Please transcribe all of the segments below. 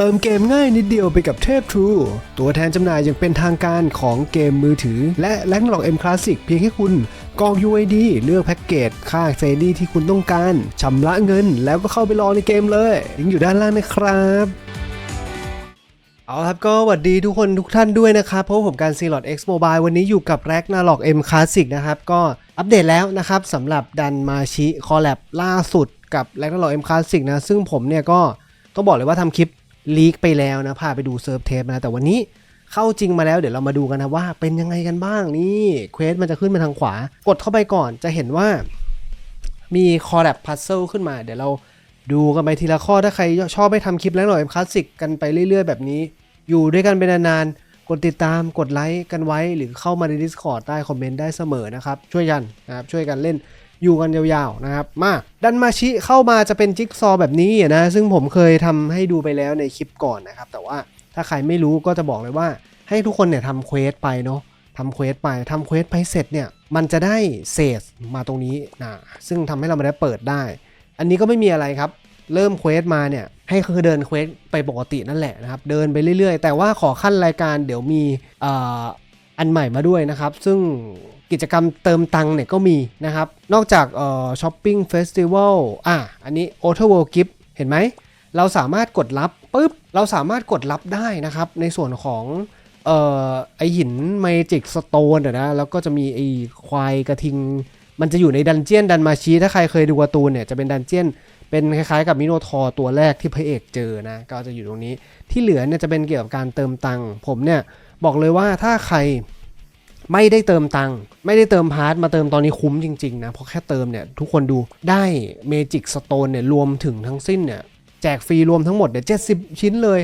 เติมเกมง่ายนิดเดียวไปกับเทพ True ตัวแทนจำหน่ายอย่างเป็นทางการของเกมมือถือ และแลกหลอก M Classic เพียงแค่คุณกรอก UID เลือกแพ็กเกจ ค่าเซรีที่คุณต้องการชำระเงิน แล้วก็เข้าไปรอในเกมเลยลิงก์อยู่ด้านล่างนะครับเอาครับก็สวัสดีทุกคนทุกท่านด้วยนะครับเพราะผมการ c l o t X Mobile วันนี้อยู่กับ r a g n a r o k M Classic นะครับ ก็อัปเดตแล้วนะครับสำหรับดันมาชิคอลแลบล่าสุดกับ r a g n a r o k M Classic นะ ซึ่งผมเนี่ยก็ต้องบอกเลยว่าทำคลิป ลีกไปแล้วนะพาไปดูเซิร์ฟเทปนะแต่วันนี้เข้าจริงมาแล้วเดี๋ยวเรามาดูกันนะว่าเป็นยังไงกันบ้างนี่เควสมันจะขึ้นมาทางขวากดเข้าไปก่อนจะเห็นว่ามีคอ l แ b พัซเซิลขึ้นมา เดี๋ยวเราดูกันไปทีละข้อถ้าใครชอบไปทำคลิปแล้วหน่อยคลาสสิกกันไปเรื่อย ๆ แบบนี้ อยู่ด้วยกันเป็นนานๆกดติดตามกดไลค์กันไว้หรือเข้ามาใน Discord ใต้คอมเมนต์ได้เสมอนะครับ ช่วยกันนะครับช่วยกันเล่น อยู่กันยาวๆนะครับ มาดันมาชิเข้ามาจะเป็นจิ๊กซอว์แบบนี้นะซึ่งผมเคยทำให้ดูไปแล้วในคลิปก่อนนะครับ แต่ว่าถ้าใครไม่รู้ก็จะบอกเลยว่าให้ทุกคนเนี่ยทำเควสไปเนาะทำเควสไปทำเควสไปเสร็จเนี่ยมันจะได้เศษมาตรงนี้นะซึ่งทำให้เราไม่ได้เปิดได้ อันนี้ก็ไม่มีอะไรครับ เริ่มเควสมาเนี่ยให้คือเดินเควสไปปกตินั่นแหละนะครับ เดินไปเรื่อยๆ แต่ว่าขอขั้นรายการเดี๋ยวมีออันใหม่มาด้วยนะครับ ซึ่ง กิจกรรมเติมตังค์เนี่ยก็มีนะครับ นอกจากเอ่อช้อปปิ้งเฟสติวัลอะอันนี้ o t o w o r l d Gift เห็นไหม เราสามารถกดรับปุ๊บ เราสามารถกดรับได้นะครับ ในส่วนของเอ่อไอหินเมจิกสโตนนะ แล้วก็จะมีไอควายกระทิง มันจะอยู่ในดันเจียนดันมาชีถ้าใครเคยดูการ์ตูนเนี่ยจะเป็นดันเจียนเป็นคล้ายๆกับมิโนทอร์ตัวแรกที่พระเอกเจอนะ ก็จะอยู่ตรงนี้ที่เหลือเนี่ยจะเป็นเกี่ยวกับการเติมตังค์ผมเนี่ยบอกเลยว่าถ้าใคร ไม่ได้เติมตังค์ไม่ได้เติมพาร์ทมาเติมตอนนี้คุ้มจริงๆนะเพราะแค่เติมเนี่ยทุกคนดูได้เมจิกสโตนเนี่ยรวมถึงทั้งสิ้นเนี่ยแจกฟรีรวมทั้งหมดเนี่ยเจ็ดสิบชิ้นเลย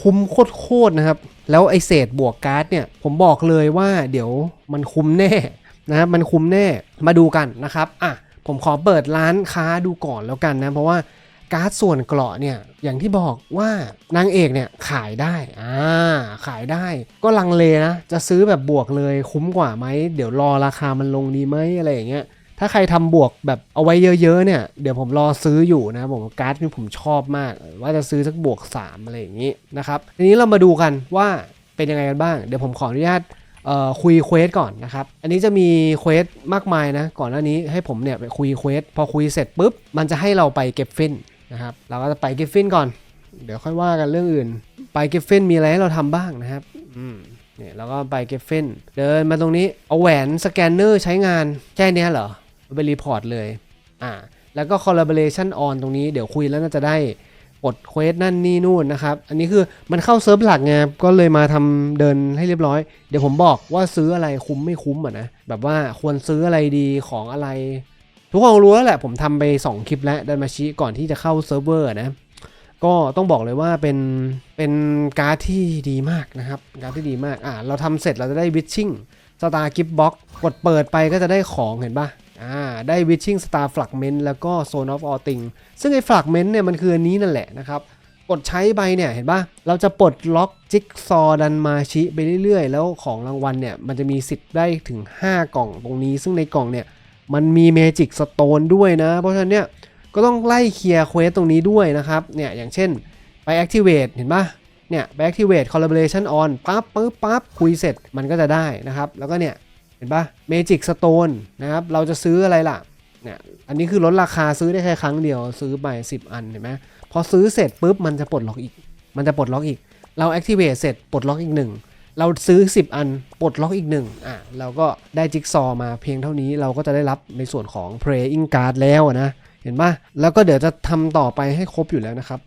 คุ้มโคตรๆนะครับ แล้วไอเศษบวกการ์ดเนี่ยผมบอกเลยว่าเดี๋ยวมันคุ้มแน่นะครับมันคุ้มแน่มาดูกันนะครับอะผมขอเปิดร้านค้าดูก่อนแล้วกันนะ เพราะว่า การ์ดส่วนเกราะเนี่ยอย่างที่บอกว่านางเอกเนี่ยขายได้อ่าขายได้ ก็ลังเลนะ จะซื้อแบบบวกเลยคุ้มกว่าไหม เดี๋ยวรอราคามันลงดีไหมอะไรอย่างเงี้ยถ้าใครทำบวกแบบเอาไว้เยอะๆเนี่ยเดี๋ยวผมรอซื้ออยู่นะผมการ์ดนี่ผมชอบมาก ว่าจะซื้อสักบวก 3 อะไรอย่างนี้นะครับทีนี้เรามาดูกันว่าเป็นยังไงกันบ้าง เดี๋ยวผมขออนุญาตคุยเควสก่อนนะครับ อันนี้จะมีเควสมากมายนะ ก่อนหน้านี้ให้ผมเนี่ยไปคุยเควสพอคุยเสร็จปุ๊บ มันจะให้เราไปเก็บฟิน นะครับ เราก็จะไปเก็บฟินก่อน เดี๋ยวค่อยว่ากันเรื่องอื่น ไปเก็บฟินมีอะไรให้เราทำบ้างนะครับ อืมเนี่ยเราก็ไปเก็บฟินเดินมาตรงนี้เอาแหวนสแกนเนอร์ใช้งานแค่เนี้ยเหรอไปรีพอร์ตเลย อ่า แล้วก็ collaboration on ตรงนี้เดี๋ยวคุยแล้วน่าจะได้ปลดเควสนั่นนี่นู่นนะครับ อันนี้คือมันเข้าเซิร์ฟหลักไงก็เลยมาทำเดินให้เรียบร้อย เดี๋ยวผมบอกว่าซื้ออะไรคุ้มไม่คุ้มอะนะ แบบว่าควรซื้ออะไรดีของอะไร ทุกคนรู้แล้วแหละผมทำไป 2 คลิปแล้วดันมาชี้ก่อนที่จะเข้าเซิร์ฟเวอร์นะ ก็ต้องบอกเลยว่าเป็นเป็นการ์ดที่ดีมากนะครับการ์ดที่ดีมากอ่าเราทำเสร็จเราจะได้วิชชิ่งสตาร์กิฟบ็อกกดเปิดไปก็จะได้ของเห็นปะอ่าได้ Witching Star Fragment แล้วก็ Zone of All Things ซึ่งไอ้ Fragment เนี่ยมันคืออันนี้นั่นแหละนะครับกดใช้ไปเนี่ยเห็นปะเราจะปลดล็อกจิ๊กซอดันมาชิไปเรื่อยๆ แล้วของรางวัลเนี่ยมันจะมีสิทธิ์ได้ถึง 5 กล่องตรงนี้ ซึ่งในกล่องเนี่ย มันมีเมจิกสโตนด้วยนะ เพราะฉะนั้นเนี่ยก็ต้องไล่เคลียร์เควสตรงนี้ด้วยนะครับ เนี่ยอย่างเช่นไป activate เห็นปะเนี่ยไป activate collaboration on ปั๊บปึ๊บปั๊บคุยเสร็จมันก็จะได้นะครับ แล้วก็เนี่ยเห็นปะเมจิกสโตนนะครับ เราจะซื้ออะไรล่ะ เนี่ย อันนี้คือลดราคาซื้อได้แค่ครั้งเดียวซื้อไป 10 อันเห็นไหมพอซื้อเสร็จปุ๊บมันจะปลดล็อกอีก มันจะปลดล็อกอีก เรา activate เสร็จปลดล็อกอีกหนึ่ง เราซื้อ 10 อันปลดล็อกอีกหนึ่งอะเราก็ได้จิ๊กซอว์มาเพียงเท่านี้เราก็จะได้รับในส่วนของ playing card แล้วนะเห็นปะแล้วก็เดี๋ยวจะทำต่อไปให้ครบอยู่แล้วนะครับ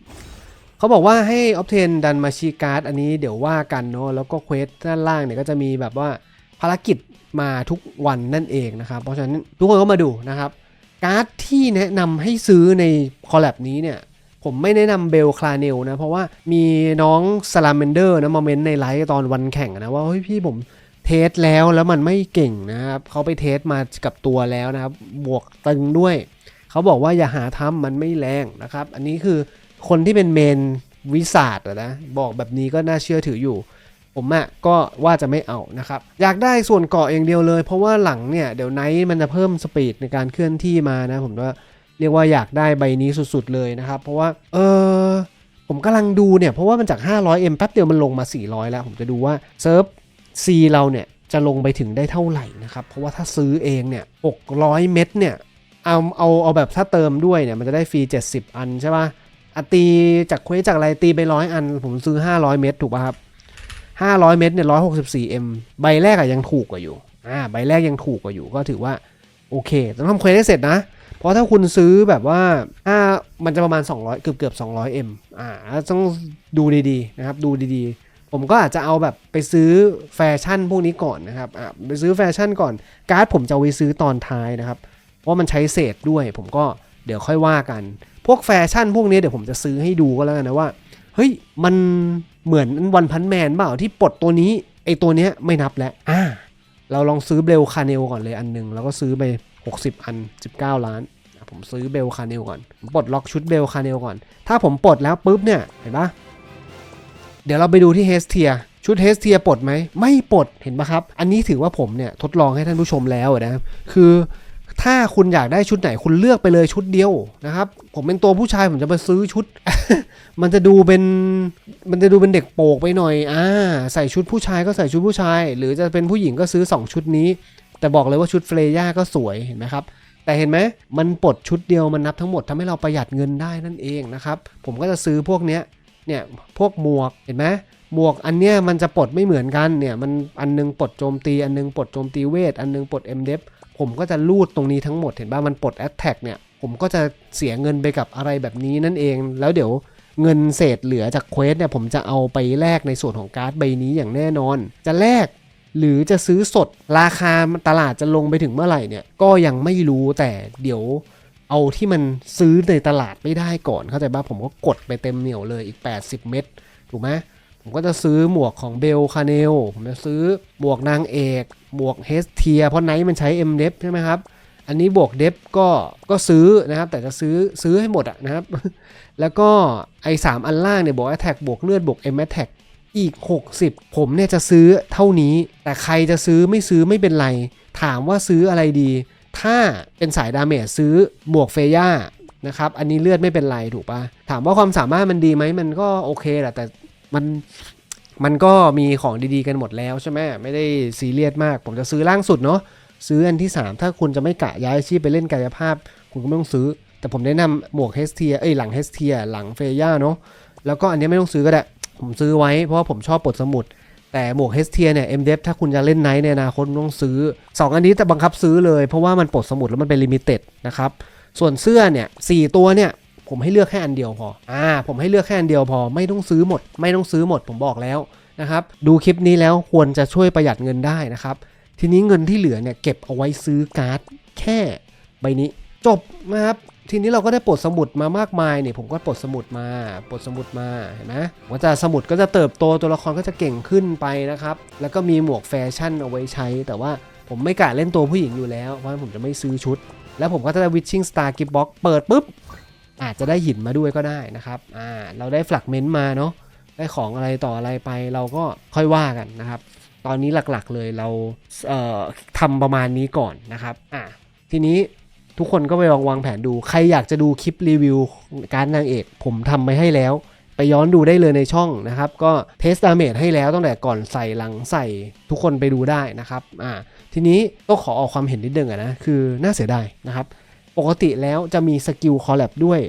เขาบอกว่าให้ obtain ดันมาชีการ์ดอันนี้เดี๋ยวว่ากันเนาะแล้วก็เควสด้านล่างเนี่ยก็จะมีแบบว่าภารกิจมาทุกวันนั่นเองนะครับ เพราะฉะนั้นทุกคนก็มาดูนะครับ การ์ดที่แนะนำให้ซื้อในคอลแลบนี้เนี่ย ผมไม่แนะนำเบลคลาเนลนะ เพราะว่ามีน้องสลา m มนเดอร์นะมาเมนในไลฟ์ตอนวันแข่งนะ ว่าเฮ้ยพี่ผมเทสแล้วแล้วมันไม่เก่งนะครับเขาไปเทสมากับตัวแล้วนะครับ บวกตึงด้วยเขาบอกว่าอย่าหาทำมันไม่แรงนะครับ อันนี้คือคนที่เป็นเมนวิสาดนะ บอกแบบนี้ก็น่าเชื่อถืออยู่ ผมอะก็ว่าจะไม่เอานะครับ อยากได้ส่วนเกาะอย่างเดียวเลย เพราะว่าหลังเนี่ยเดี๋ยวไนท์มันจะเพิ่มสปีดในการเคลื่อนที่มานะ ผมว่า เรียกว่าอยากได้ใบนี้สุดๆเลยนะครับ เพราะว่า เออผมกำลังดูเนี่ย เพราะว่ามันจาก 500M แป๊บเดียวมันลงมา 400 แล้ว ผมจะดูว่าเซิร์ฟ C เราเนี่ย จะลงไปถึงได้เท่าไหร่นะครับ เพราะว่าถ้าซื้อเองเนี่ย 600 เม็ดเนี่ย เอาเอาเอาแบบถ้าเติมด้วยเนี่ย มันจะได้ฟรี 70 อันใช่ป่ะอะตีจากเควสจากอะไรตีไปร้อยอัน ผมซื้อ 500 เม็ดถูกป่ะครับ 500 เม็ดเนี่ย 164M ใบแรกอะยังถูกกว่าอยู่ อ่า ใบแรกยังถูกกว่าอยู่ ก็ถือว่าโอเคต้องทำเควสให้เสร็จนะ เพราะถ้าคุณซื้อแบบว่าอ่ามันจะประมาณ 200 เกือบเกือบ200 M อ่าต้องดูดีๆนะครับดูดีๆ ผมก็อาจจะเอาแบบไปซื้อแฟชั่นพวกนี้ก่อนนะครับอ่าไปซื้อแฟชั่นก่อน การ์ดผมจะไว้ซื้อตอนท้ายนะครับ เพราะมันใช้เศษด้วย ผมก็เดี๋ยวค่อยว่ากัน พวกแฟชั่นพวกนี้เดี๋ยวผมจะซื้อให้ดูก็แล้วกันนะว่าเฮ้ยมันเหมือนวันพันแมนเปล่าที่ปลดตัวนี้ไอตัวเนี้ยไม่นับแล้วอ่าเราลองซื้อเบลคาเนลก่อนเลยอันหนึง แล้วก็ซื้อไป 60 อัน 19 ล้าน ผมซื้อเบลคาเนลก่อนปลดล็อกชุดเบลคาเนลก่อน ถ้าผมปลดแล้วปุ๊บเนี่ย เห็นปะเดี๋ยวเราไปดูที่เฮสเทียชุดเฮสเทียปลดไหม ไม่ปลดเห็นปะครับ อันนี้ถือว่าผมเนี่ยทดลองให้ท่านผู้ชมแล้วนะครับ คือถ้าคุณอยากได้ชุดไหนคุณเลือกไปเลยชุดเดียวนะครับ ผมเป็นตัวผู้ชายผมจะไปซื้อชุด มันจะดูเป็นมันจะดูเป็นเด็กโปกไปหน่อยอ่าใส่ชุดผู้ชายก็ใส่ชุดผู้ชาย หรือจะเป็นผู้หญิงก็ซื้อ 2 ชุดนี้ แต่บอกเลยว่าชุดเฟรย่าก็สวยเห็นไหมครับแต่เห็นไหมมันปลดชุดเดียวมันนับทั้งหมดทำให้เราประหยัดเงินได้นั่นเองนะครับ ผมก็จะซื้อพวกเนี้ยเนี่ยพวกหมวกเห็นไหมหมวกอันเนี้ยมันจะปลดไม่เหมือนกันเนี่ยมันอันนึงปลดโจมตีอันนึงปลดโจมตีเวทอันนึงปลด m d e p ผมก็จะลูดตรงนี้ทั้งหมดเห็นป่ะมันปลด Attack เนี่ยผมก็จะเสียเงินไปกับอะไรแบบนี้นั่นเอง แล้วเดี๋ยวเงินเศษเหลือจากเควสเนี่ยผมจะเอาไปแลกในส่วนของการ์ดใบนี้อย่างแน่นอน จะแลก หรือจะซื้อสดราคาตลาดจะลงไปถึงเมื่อไหร่เนี่ยก็ยังไม่รู้แต่เดี๋ยวเอาที่มันซื้อในตลาดไม่ได้ก่อนเข้าใจป่ะผมก็กดไปเต็มเหนียวเลยอีก 80 เม็ดถูกไหมผมก็จะซื้อหมวกของเบลคาเนลผมจะซื้อหมวกนางเอกหมวกเฮสเทียเพราะไนท์มันใช้ M d e p ใช่ไหมครับอันนี้บวกเดฟก็ก็ซื้อนะครับ แต่จะซื้อซื้อให้หมดอะนะครับ แล้วก็ไอ้สามอันล่างเนี่ยบวก Attack บวกเลือดบวก M Attack อีก อีก 60 ผมเนี่ยจะซื้อเท่านี้ แต่ใครจะซื้อไม่ซื้อไม่เป็นไร ถามว่าซื้ออะไรดี ถ้าเป็นสายดาเมจซื้อบวกเฟย่านะครับ อันนี้เลือดไม่เป็นไรถูกปะถามว่าความสามารถมันดีไหมมันก็โอเคแหละแต่มันมันก็มีของดีๆกันหมดแล้วใช่ไหมไม่ได้ซีเรียสมาก ผมจะซื้อล่างสุดเนาะซื้ออันที่ 3 ถ้าคุณจะไม่กะย้ายอาชีพไปเล่นกายภาพ คุณก็ไม่ต้องซื้อ แต่ผมแนะนำหมวกเฮสเทียเอ้ยหลังเฮสเทียหลังเฟย่าเนาะแล้วก็อันนี้ไม่ต้องซื้อก็ได้ ผมซื้อไว้เพราะว่าผมชอบปลดสมุด แต่หมวกเฮสเทียเนี่ยเอ็มเดฟถ้าคุณจะเล่นไนท์ในอนาคตคุณต้องซื้อ 2 อันนี้จะบังคับซื้อเลย เพราะว่ามันปลดสมุดแล้วมันเป็นลิมิเต็ดนะครับส่วนเสื้อเนี่ยสตัวเนี่ยผมให้เลือกแค่อันเดียวพออ่าผมให้เลือกแค่อันเดียวพอไม่ต้องซื้อหมด ไม่ต้องซื้อหมดผมบอกแล้วนะครับดูคลิปนี้แล้วควรจะช่วยประหยัดเงินได้นะครับทีนี้เงินที่เหลือเนี่ยเก็บเอาไว้ซื้อการ์ดแค่ใบนี้ จบนะครับ ทีนี้เราก็ได้ปลดสมุดมามากมายเนี่ยผมก็ปลดสมุดมาปลดสมุดมาเห็นไหมว่าจะสมุดก็จะเติบโตตัวละครก็จะเก่งขึ้นไปนะครับ แล้วก็มีหมวกแฟชั่นเอาไว้ใช้ แต่ว่าผมไม่กะเล่นตัวผู้หญิงอยู่แล้วเพราะฉะนั้นผมจะไม่ซื้อชุด แล้วผมก็จะได้วิชชิ่งสตาร์กิฟบ็อกเปิดปุ๊บอาจจะได้หินมาด้วยก็ได้นะครับอ่าเราได้แฟลกเมนต์มาเนาะได้ของอะไรต่ออะไรไปเราก็ค่อยว่ากันนะครับ ตอนนี้หลักๆเลยเราเอ่อทำประมาณนี้ก่อนนะครับอ่าทีนี้ ทุกคนก็ไปลองวางแผนดู ใครอยากจะดูคลิปรีวิวการนางเอก ผมทำไปให้แล้ว ไปย้อนดูได้เลยในช่องนะครับ ก็เทสดาเมจให้แล้วตั้งแต่ก่อนใส่หลังใส่ทุกคนไปดูได้นะครับอ่าทีนี้ก็ขอออกความเห็นนิดนึงอะนะ คือน่าเสียดายนะครับ ปกติแล้วจะมีสกิลคอลแลบด้วย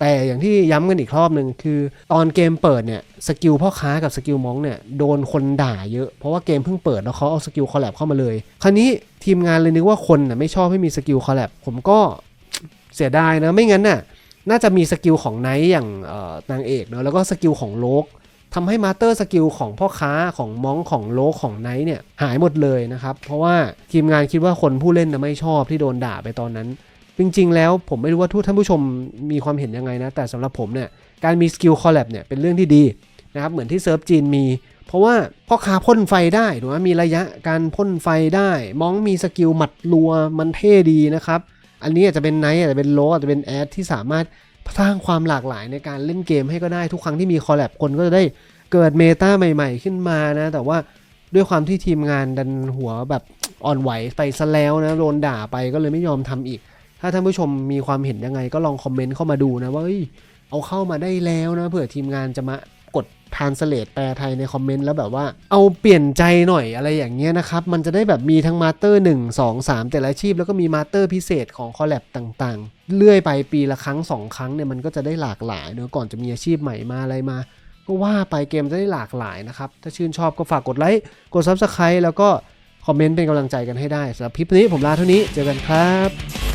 แต่อย่างที่ย้ำกันอีกรอบหนึ่งคือ ตอนเกมเปิดเนี่ยสกิลพ่อค้ากับสกิลมองเนี่ยโดนคนด่าเยอะ เพราะว่าเกมเพิ่งเปิดแล้วเขาเอาสกิลคอลแลบเข้ามาเลย คราวนี้ทีมงานเลยนึกว่าคนน่ะไม่ชอบให้มีสกิลคอลแลบผมก็เสียดายนะไม่งั้นน่ะน่าจะมีสกิลของไนท์อย่างนางเอกเนาะแล้วก็สกิลของโลกทำให้มาสเตอร์สกิลของพ่อค้าของมองของโลกของไนท์เนี่ยหายหมดเลยนะครับ เพราะว่าทีมงานคิดว่าคนผู้เล่นน่ะไม่ชอบที่โดนด่าไปตอนนั้น จริง ๆ แล้วผมไม่รู้ว่าทุกท่านผู้ชมมีความเห็นยังไงนะ แต่สำหรับผมเนี่ยการมีสกิลคอลแลบเนี่ยเป็นเรื่องที่ดีนะครับ เหมือนที่เซิร์ฟจีนมี เพราะว่าพ่อค้าพ่นไฟได้ถูกไหมมีระยะการพ่นไฟได้ มองมีสกิลหมัดรัวมันเท่ดีนะครับ อันนี้อาจจะเป็นไนท์อาจจะเป็นโลอาจจะเป็นแอดที่สามารถสร้างความหลากหลายในการเล่นเกมให้ก็ได้ทุกครั้งที่มีคอลแลบคนก็จะได้เกิดเมตาใหม่ ๆ ขึ้นมานะ แต่ว่าด้วยความที่ทีมงานดันหัวแบบอ่อนไหวไปซะแล้วนะโดนด่าไปก็เลยไม่ยอมทำอีก ถ้าท่านผู้ชมมีความเห็นยังไงก็ลองคอมเมนต์เข้ามาดูนะว่าเอ้ยเอาเข้ามาได้แล้วนะเผื่อทีมงานจะมากดทานสเลตแปลไทยในคอมเมนต์แล้วแบบว่า เอาเปลี่ยนใจหน่อยอะไรอย่างเงี้ยนะครับ มันจะได้แบบมีทั้งมาสเตอร์ 1 2 3 แต่ละอาชีพ แล้วก็มีมาสเตอร์พิเศษของคอลแลบต่างๆ เลื่อยไปปีละครั้ง 2 ครั้งเนี่ยมันก็จะได้หลากหลายเนอะก่อนจะมีอาชีพใหม่มาอะไรมา ก็ว่าไปเกมจะได้หลากหลายนะครับ ถ้าชื่นชอบก็ฝากกดไลค์กด Subscribe แล้วก็คอมเมนต์เป็นกำลังใจกันให้ได้สำหรับคลิปนี้ผมลาเท่านี้เจอกันครับ